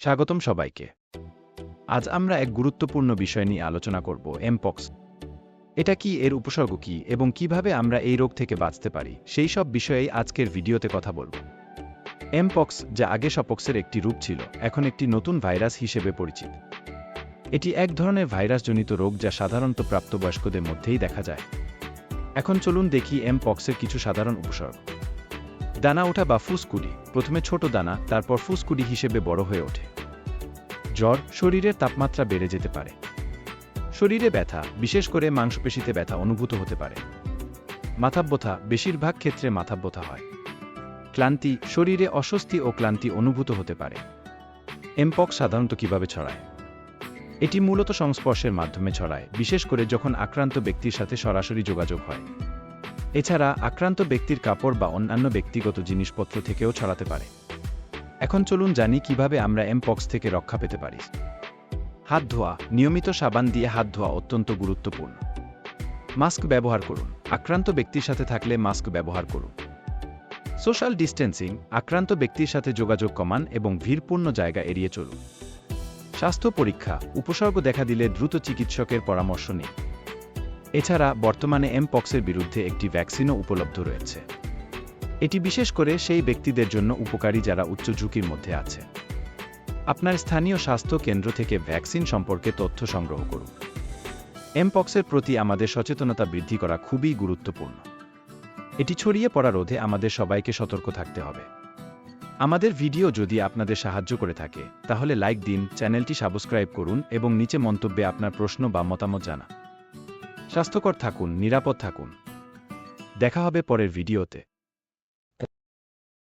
স্বাগতম সবাইকে। আজ আমরা এক গুরুত্বপূর্ণ বিষয় নিয়ে আলোচনা করব এমপক্স এটা কি, এর উপসর্গ কি, এবং কীভাবে আমরা এই রোগ থেকে বাঁচতে পারি, সেই সব বিষয়েই আজকের ভিডিওতে কথা বলব। এমপক্স যা আগে সপক্সের একটি রূপ ছিল, এখন একটি নতুন ভাইরাস হিসেবে পরিচিত। এটি এক ধরনের ভাইরাসজনিত রোগ যা সাধারণত প্রাপ্তবয়স্কদের মধ্যেই দেখা যায়। এখন চলুন দেখি এমপক্সের কিছু সাধারণ উপসর্গ। দানা ওঠা বা ফুসকুডি, প্রথমে ছোট দানা, তারপর ফুসকুডি হিসেবে বড় হয়ে ওঠে। জ্বর শরীরের তাপমাত্রা বেড়ে যেতে পারে। শরীরে ব্যথা, বিশেষ করে মাংসপেশিতে ব্যথা অনুভূত হতে পারে। মাথাব্যথা, বেশিরভাগ ক্ষেত্রে মাথাব্যথা হয়। ক্লান্তি, শরীরে অস্বস্তি ও ক্লান্তি অনুভূত হতে পারে। এমপক সাধারণত কীভাবে ছড়ায়? এটি মূলত সংস্পর্শের মাধ্যমে ছড়ায়, বিশেষ করে যখন আক্রান্ত ব্যক্তির সাথে সরাসরি যোগাযোগ হয়। এছাড়া আক্রান্ত ব্যক্তির কাপড় বা অন্যান্য ব্যক্তিগত জিনিসপত্র থেকেও ছড়াতে পারে। এখন চলুন জানি কীভাবে আমরা এমপক্স থেকে রক্ষা পেতে পারি। হাত ধোয়া, নিয়মিত সাবান দিয়ে হাত ধোয়া অত্যন্ত গুরুত্বপূর্ণ। মাস্ক ব্যবহার করুন, আক্রান্ত ব্যক্তির সাথে থাকলে মাস্ক ব্যবহার করুন। সোশ্যাল ডিস্টেন্সিং, আক্রান্ত ব্যক্তির সাথে যোগাযোগ কমান এবং ভিড়পূর্ণ জায়গা এড়িয়ে চলুন। স্বাস্থ্য পরীক্ষা, উপসর্গ দেখা দিলে দ্রুত চিকিৎসকের পরামর্শ নিন। এছাড়া বর্তমানে এমপক্সের বিরুদ্ধে একটি ভ্যাকসিনও উপলব্ধ রয়েছে। এটি বিশেষ করে সেই ব্যক্তিদের জন্য উপকারী যারা উচ্চ ঝুঁকির মধ্যে আছে। আপনার স্থানীয় স্বাস্থ্য কেন্দ্র থেকে ভ্যাকসিন সম্পর্কে তথ্য সংগ্রহ করুন। এমপক্সের প্রতি আমাদের সচেতনতা বৃদ্ধি করা খুবই গুরুত্বপূর্ণ। এটি ছড়িয়ে পড়া রোধে আমাদের সবাইকে সতর্ক থাকতে হবে। আমাদের ভিডিও যদি আপনাদের সাহায্য করে থাকে, তাহলে লাইক দিন, চ্যানেলটি সাবস্ক্রাইব করুন এবং নিচে মন্তব্যে আপনার প্রশ্ন বা মতামত জানা স্বাস্থ্যকর থাকুন নিরাপদ থাকুন। দেখা হবে পরের ভিডিওতে।